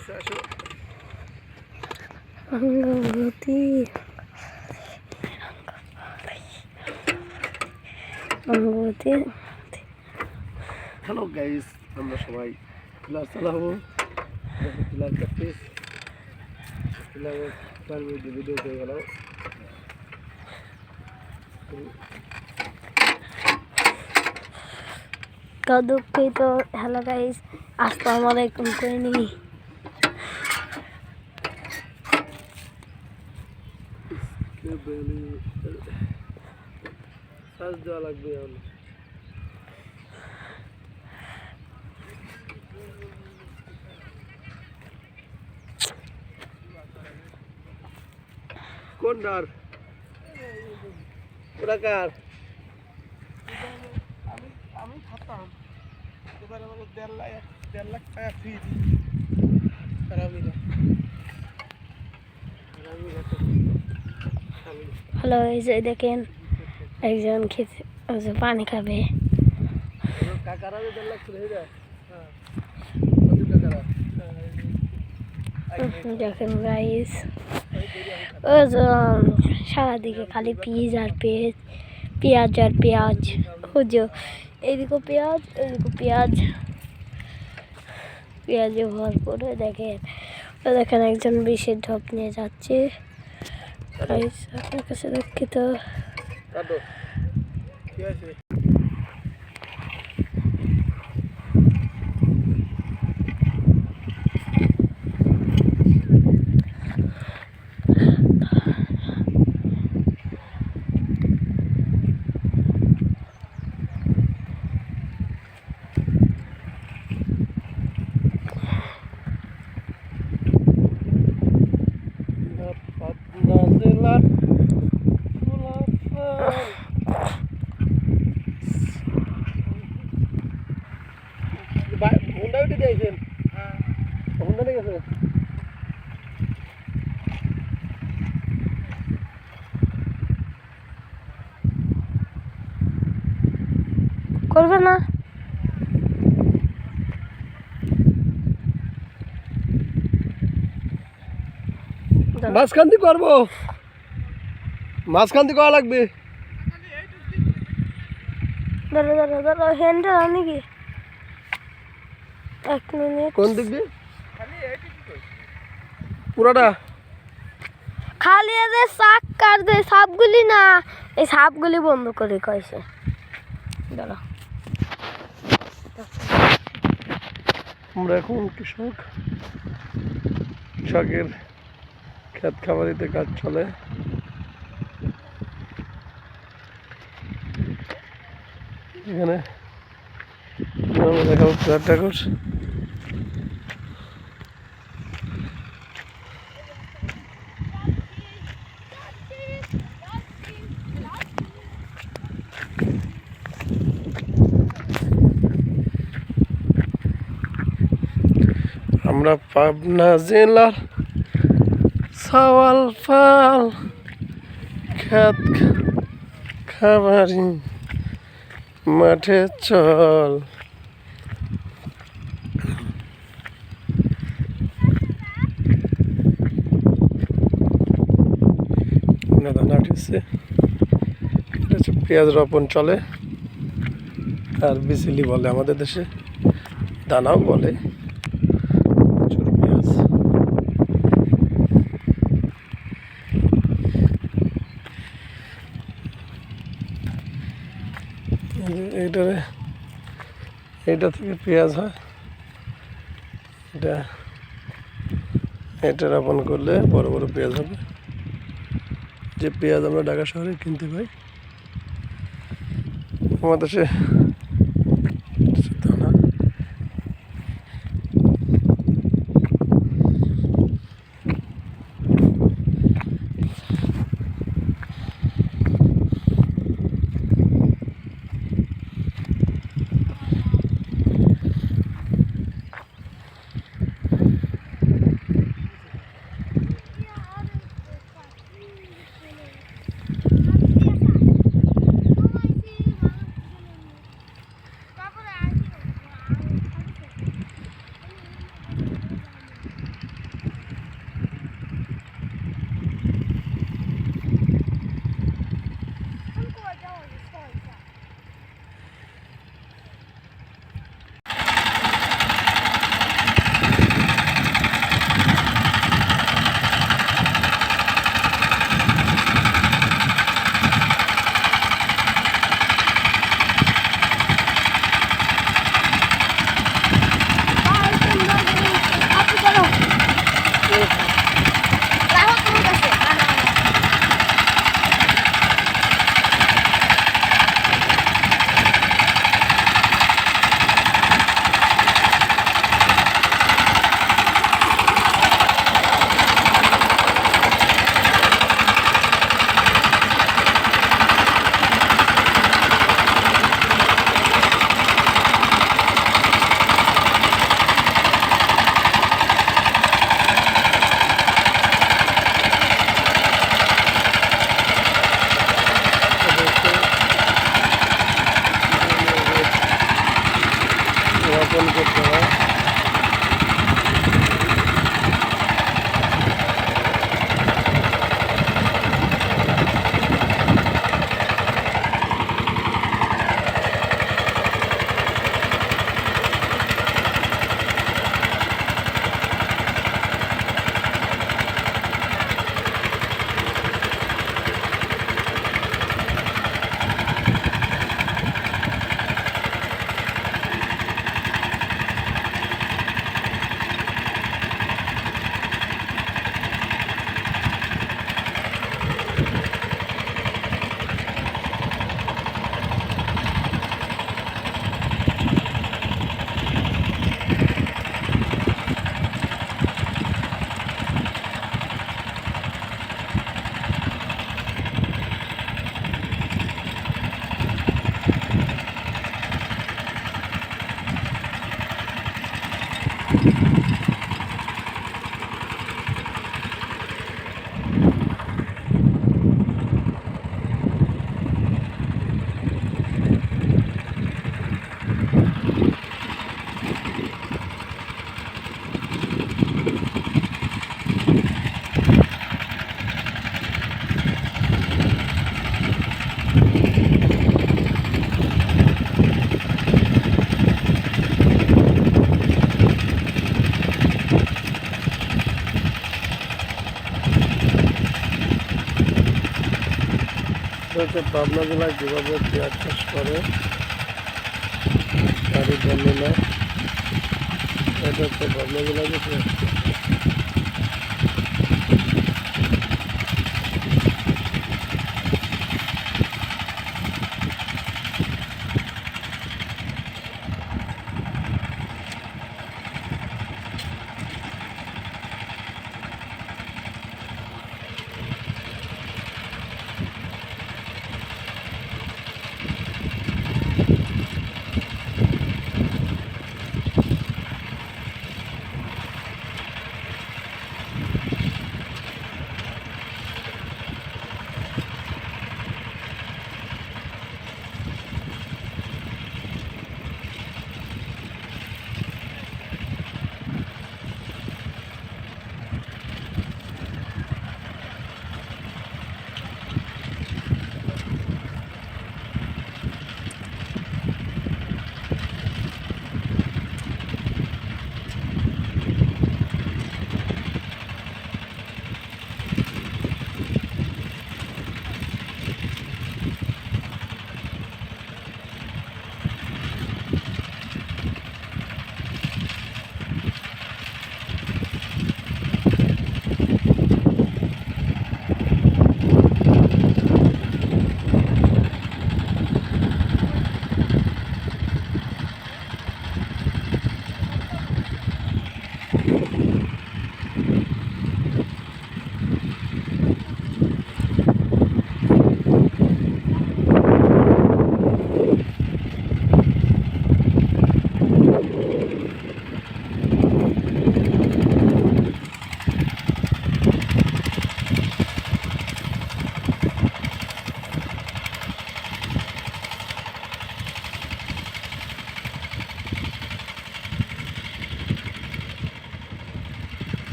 কাছে আসো। Hello guys আমরা সবাই পিলার চালাবো। পিলার প্র্যাকটিস পিলার ভিডিও হয়ে গেল। তো দুঃখিত। হ্যালো গাইস আসসালামু আলাইকুম করে দেওয়া লাগবে এখন। কোন ডার? ওরা কার? আমি আমি খাতাম এবার আমাকে দেড় লাখ দেড় লাখ টাকা ফ্রি হারামিরা আমি হ্যালো এই যে দেখেন একজন খেতে পানি খাবে। দেখেন গাইস ও সারাদিকে খালি পিঁয়াজ আর পেঁয়াজ পেঁয়াজ আর পেঁয়াজ। বুঝো এইদিকে পেঁয়াজ এইদিকে পেঁয়াজ। পেঁয়াজে ওই দেখেন। দেখেন একজন বিষের ঢপ নিয়ে যাচ্ছে। কাছে দুঃখিত। কাটো ঠিক আছে হুন্ডা উঠে দিয়েছেন। হুন্ডা নিয়ে গেছে? করবে না। মাঝখান্তি করব। মাঝখান্তি করা লাগবে। ধরো ধরো ধরো হ্যান্ডেল আনি কি এক মিনিট। কোন দিক দিয়ে? পুরাটা? খালি এদের শাক কাট দে সাপগুলি না এই সাপগুলি বন্ধ করে কয়েছে দাঁড়া। আমরা এখন কৃষক। কৃষকের ক্ষেত খামারিতে কাজ চলে। এখানে ফ্ল্যাট ঠাকুর আমরা পাবনা জেলার সওয়াল ফাল খাত খাবারি মাঠে চল। দানা উঠেছে। পেঁয়াজ রোপণ চলে। আর বিচিলি বলে আমাদের দেশে। দানাও বলে প্রচুর পেঁয়াজ এই যে এইটারে এইটা থেকে পেঁয়াজ হয়। এটা এটা রোপণ করলে বড় বড় পেঁয়াজ হবে। যে পেঁয়াজ আমরা ঢাকা শহরে কিনতে পাই, আমাদের সে হচ্ছে পাবনা জেলায় যেভাবে পেঁয়াজ চাষ করে তারই বর্ণনা এটা হচ্ছে পাবনা জেলায় পেঁয়াজ।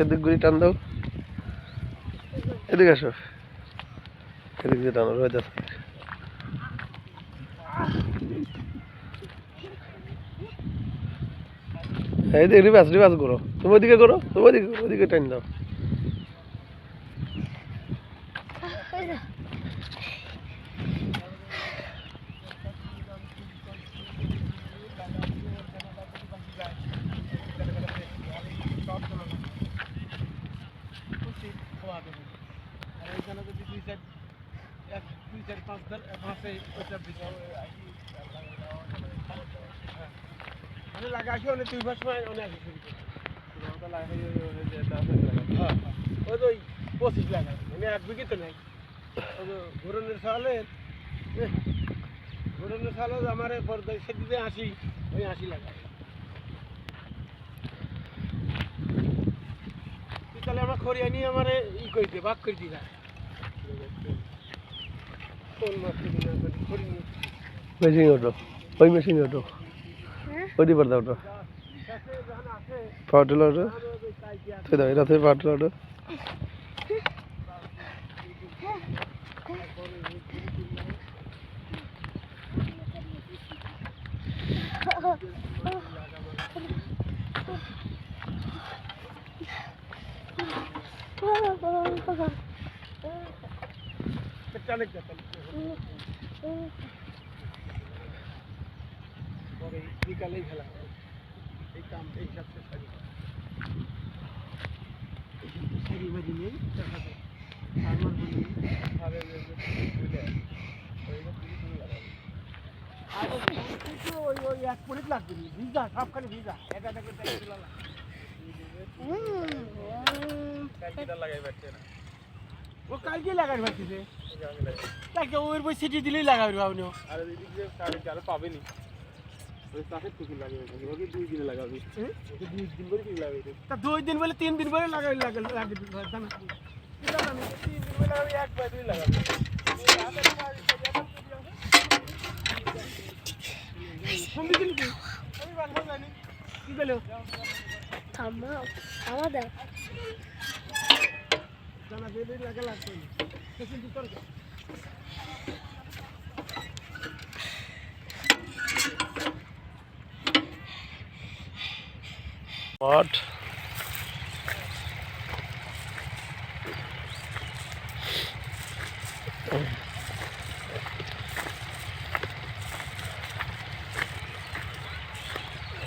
এদিক গুড়ি টান দাও। এদিকে আসো। এদিক দিয়ে টানো রয়ে যাচ্ছে এই দিকে রিভার্স রিভার্স করো। তুমি ওইদিকে করো, তুমি ওইদিকে করো ওইদিকে টাইম দাও আমি লাগাইছি অনেক দুই মাস সময় অনেক শুরু করি। হ্যাঁ, ওই তো ওই পঁচিশ লাগাই। মানে এক বিঘে তো নাই। ঘুরনের সালে ঘুরনের সালে আমার সেদিকে আসি ওই আসি লাগাই। তুই তাহলে আমার খড়িয়া নিয়ে আমার ই করে দিয়ে ভাগ করে দিই কোন মাছ থেকে না করি খড়ি নিয়ে মেশিন ওটো ওই মেশিন ওটো ওই দিবার দাও ওটো পাওয়ার টিলার ওটো তুই দাও এটা থেকে পাওয়ার টিলার ওটো চালেক যা চালেক পরে বিকালেই খেলা হবে। এই কাম এই সবচেয়ে সারি সারি বাজি নেই দেখা যায় ফার্মার বলি। ভাবে লাগাবে আর ওই ওই এক মিনিট লাগবে ভিজা সবখানে ভিজা। এটা দেখে দেখে লাগা লাগাই পারছে না। ও কালকে লাগাই পারছে তাকে ওর বই সিটি দিলেই লাগাবি ভাবনি আর পাবেনি ওই চাষের টুকু লাগাবে ওকে দুই দিনে লাগাবি ওকে দুই দিন বলে কি লাগাবি তা দুই দিন বলে তিন দিন বলে জানা তিন দিন বলে লাগাবি লাগাবি ফোন দিছিলি কি আমি বানবো জানি কি বলো থামাও থামা দাও জানা দিয়ে দিয়ে লাগা লাগবে না কিন্তু তোর মাঠ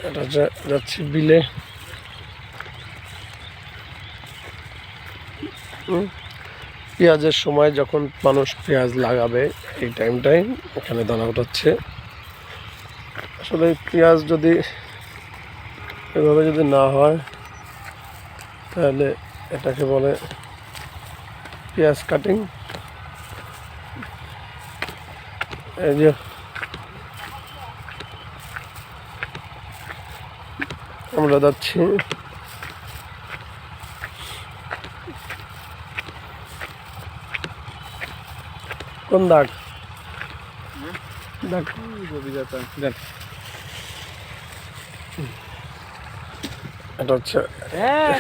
এটা যাচ্ছি বিলে। পেঁয়াজের সময় যখন মানুষ পেঁয়াজ লাগাবে, এই টাইমটাই এখানে দানা ওঠাচ্ছে। আসলে পেঁয়াজ যদি এভাবে যদি না হয় তাহলে এটাকে বলে পেঁয়াজ কাটিং এই যে আমরা যাচ্ছি। কোন দাগ? দাগ। এটা হচ্ছে হ্যাঁ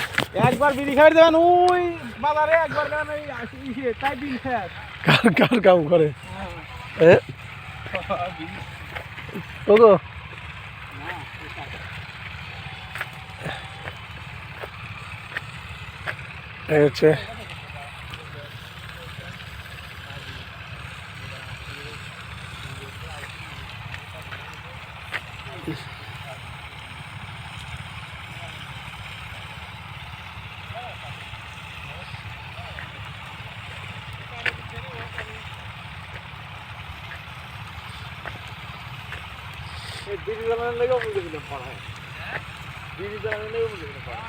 একবার বিড়ি খাই দেবেন ওই বাজারে একবার ওই ইয়ে, তাই বিল খায়। কার কার কাম করে? হ্যাঁ ওগো। এই হচ্ছে বিড়ি জ্বালানোর লেগেও বুঝে দিলাম পড়া বিড়ি জ্বালানোর লেগেও বুঝে দিলাম পড়া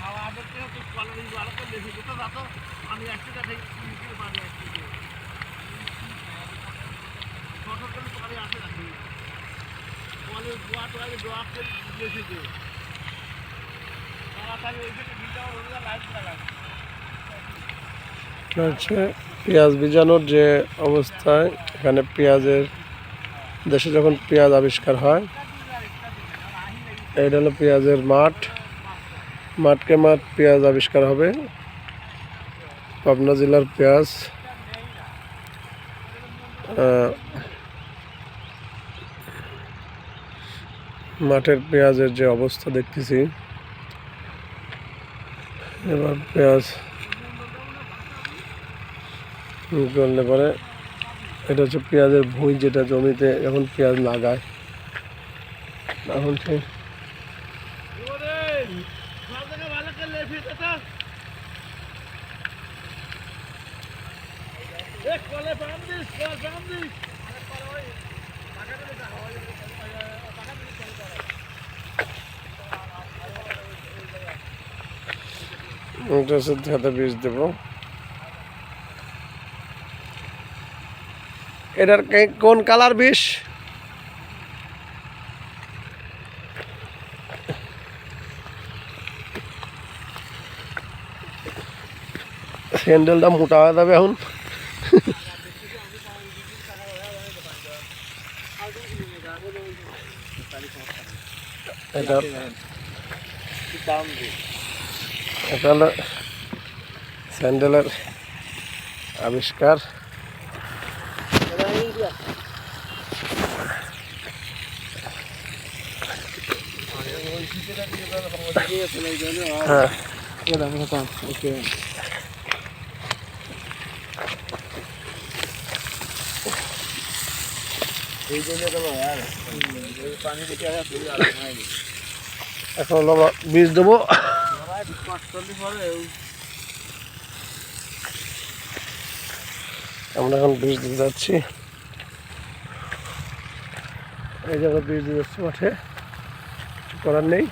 হাওয়া আদতে তো কলারি ভালো করে দেখি তো যাতো আমি একটু কাছে পানি করে পানি আসে না কলে দোয়া টোয়া দোয়া করে দিয়েছে তাড়াতাড়ি ওই দিকে ভিজা লাইট লাগায় এটা হচ্ছে, পেঁয়াজ বীজাণুর যে অবস্থায় এখানে পেঁয়াজের দেশে যখন পেঁয়াজ আবিষ্কার হয়, এটা হলো পেঁয়াজের মাঠ। মাঠকে মাঠ পেঁয়াজ আবিষ্কার হবে। পাবনা জেলার পেঁয়াজ মাঠের পেঁয়াজের যে অবস্থা দেখতেছি। এবার পেঁয়াজ করলে পরে এটা হচ্ছে পেঁয়াজের ভুঁই যেটা জমিতে এখন পেঁয়াজ লাগায়। এখন সেই এটা হচ্ছে হাতে বীজ দেবো। এটার কোন কালার বিষ? হ্যান্ডেলটা মোটা হয়ে যাবে এখন। স্যান্ডেলের আবিষ্কার। হ্যাঁ। এখন বীজ দেবো। আমরা এখন বীজ দিতে যাচ্ছি। এই জায়গায় বীজ দিতে যাচ্ছি মাঠে। কিছু করার নেই।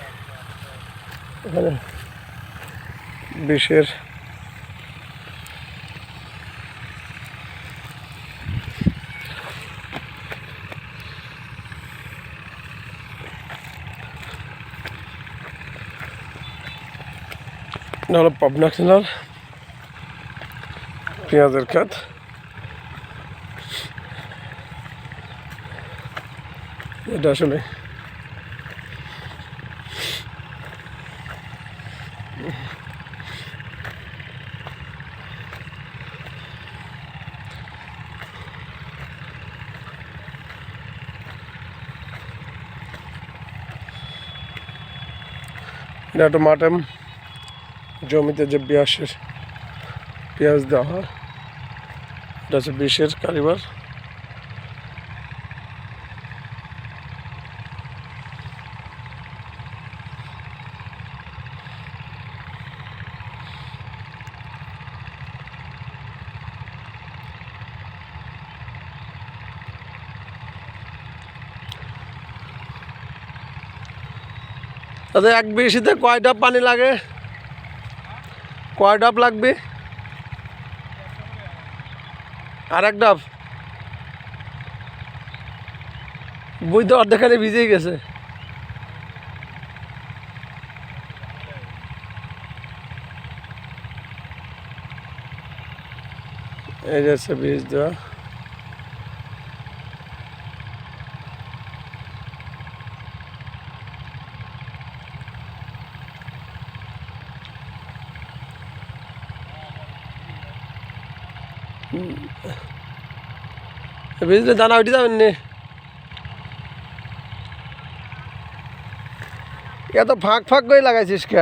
এখানে বিষের এটা হলো পাবনা জেলার পেঁয়াজের খাত এটা আসলে এটা একটা মাটাম জমিতে যে পেঁয়াজের পেঁয়াজ দেওয়া হয় এটা হচ্ছে বিষের কারিবার তাতে এক বেশিতে কয় ডাব পানি লাগে? কয় ডাব লাগবে? আর এক ডাব? বই তো অর্ধেকখানে ভিজেই গেছে। এই যাচ্ছে বীজ দেওয়া। ভিজলে দানা উঠে যাবেন নি। এত ফাঁক ফাঁক করে লাগাইছিস কে?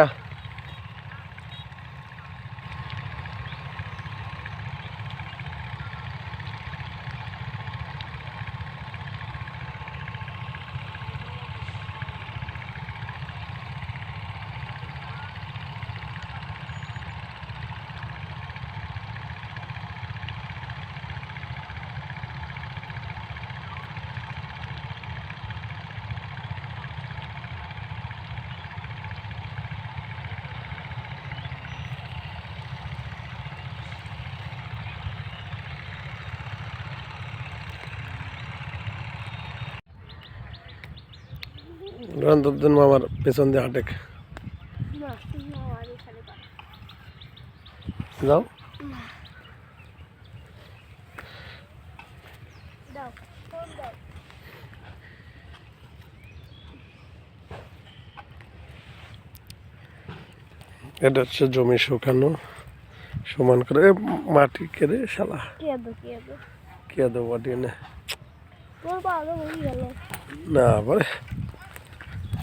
রন্তন আমার পেছন দিয়ে হাঁটে। যাও। এটা হচ্ছে জমি শুকানো। সমান করে মাটি কেড়ে শালা। কেঁদো মাটি না পরে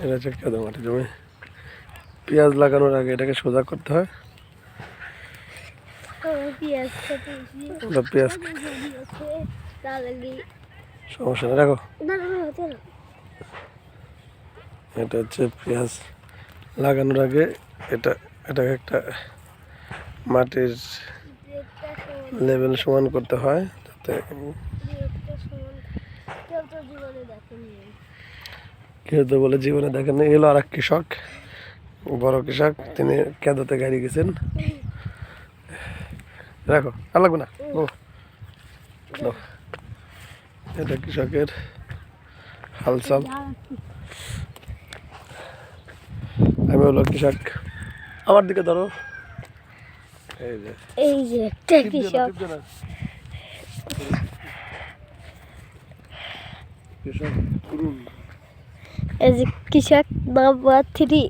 এটা হচ্ছে কেঁদো মাটি জমি। পেঁয়াজ লাগানোর আগে এটাকে সোজা করতে হয়। পেঁয়াজ। সমস্যা রাখো। এটা হচ্ছে পেঁয়াজ। লাগানোর আগে এটা, এটাকে একটা মাটির লেভেল সমান করতে হয়, যাতে একটা সমান কেউ তো জীবনে দেখেনি তো বলে জীবনে দেখেন এলো আর এক কৃষক বড় কৃষক তিনি কেঁদোতে গাড়ি গেছেন। রাখো আর লাগবে না। ও এটা কৃষকের হালচাল। আমি হলো কৃষক। আমার দিকে ধরো। এই যে। কৃষক। এই যে কৃষক নাম্বার থ্রি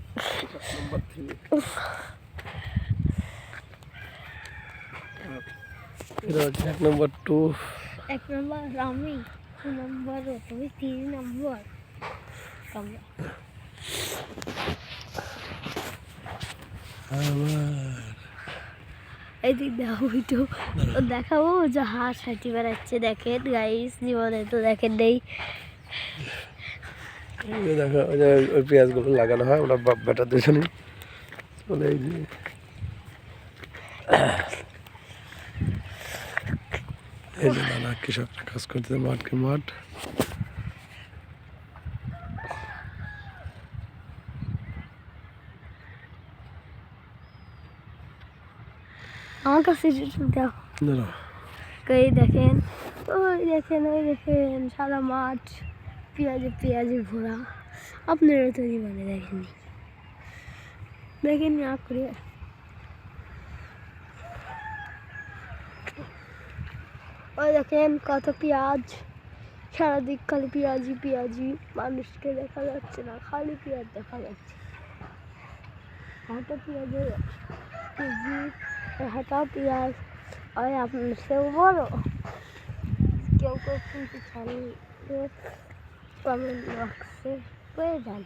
এক নম্বর টু এক নম্বর আমি দু নম্বর তুমি তিন নম্বর দেখো দেখাবো যে হাঁস হাঁটি বেড়াচ্ছে দেখেন গাইস জীবনে তো দেখেন নেই দেখো ওই যে ওই পেঁয়াজগুলো লাগানো হয় ওরা বাপ বেটা দুজনেই। বলে এই যে এই যে নানা কৃষকরা কাজ করতে মাঠকে মাঠ। আমার কাছে দেখো। এই দেখেন ওই দেখেন ওই দেখেন সারা মাঠ। পেঁয়াজে পেঁয়াজে ভরা। আপনারা তো জীবনে দেখেননি। দেখেননি আ করে। ওই দেখেন কত পেঁয়াজ। সারাদিক খালি পেঁয়াজি পেঁয়াজি। মানুষকে দেখা যাচ্ছে না, খালি পেঁয়াজ দেখা যাচ্ছে। হাঁটা পেঁয়াজের কেজি হাঁটা পেঁয়াজ। আর আপনার সেও বড়। কেউ কেউ কিন্তু ছাড়িয়ে কমেন্ট বক্সে পেয়ে যান